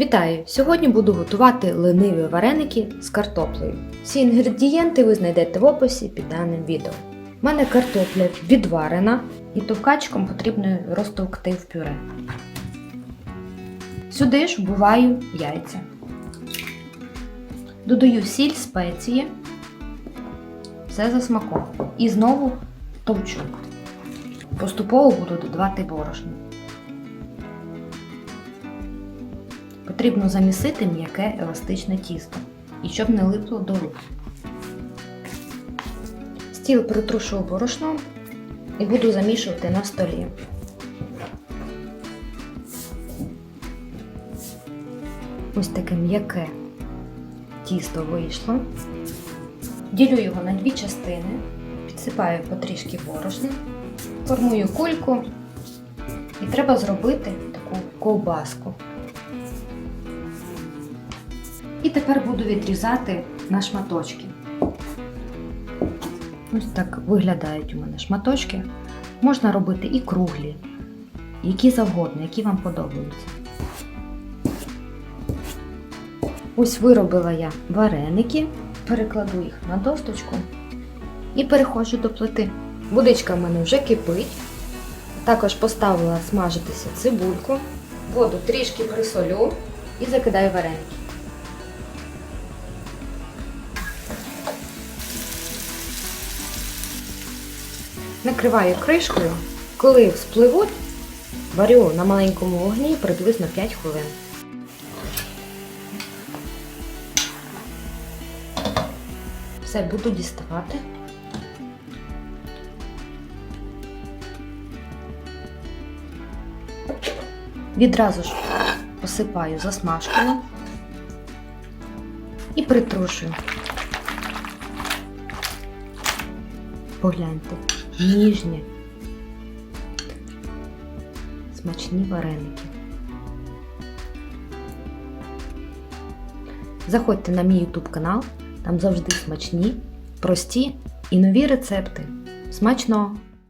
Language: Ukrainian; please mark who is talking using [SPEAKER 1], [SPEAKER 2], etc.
[SPEAKER 1] Вітаю! Сьогодні буду готувати лениві вареники з картоплею. Всі інгредієнти ви знайдете в описі під даним відео. У мене картопля відварена і товкачком потрібно розтовкти в пюре. Сюди ж вбиваю яйця. Додаю сіль, спеції, все за смаком. І знову товчу. Поступово буду додавати борошно. Потрібно замісити м'яке еластичне тісто і щоб не липло до рук. Стіл притрушу борошном і буду замішувати на столі. Ось таке м'яке тісто вийшло. Ділю його на дві частини, підсипаю потрішки борошна, формую кульку і треба зробити таку ковбаску. І тепер буду відрізати на шматочки. Ось так виглядають у мене шматочки. Можна робити і круглі, які завгодно, які вам подобаються. Ось виробила я вареники, перекладу їх на досточку і переходжу до плити. Водичка в мене вже кипить. Також поставила смажитися цибульку, воду трішки присолю і закидаю вареники. Накриваю кришкою. Коли вспливуть, варю на маленькому вогні приблизно 5 хвилин. Все, буду діставати. Відразу ж посипаю засмажкою і притрушую. Погляньте, ніжні, смачні вареники. Заходьте на мій YouTube канал, там завжди смачні, прості і нові рецепти. Смачного!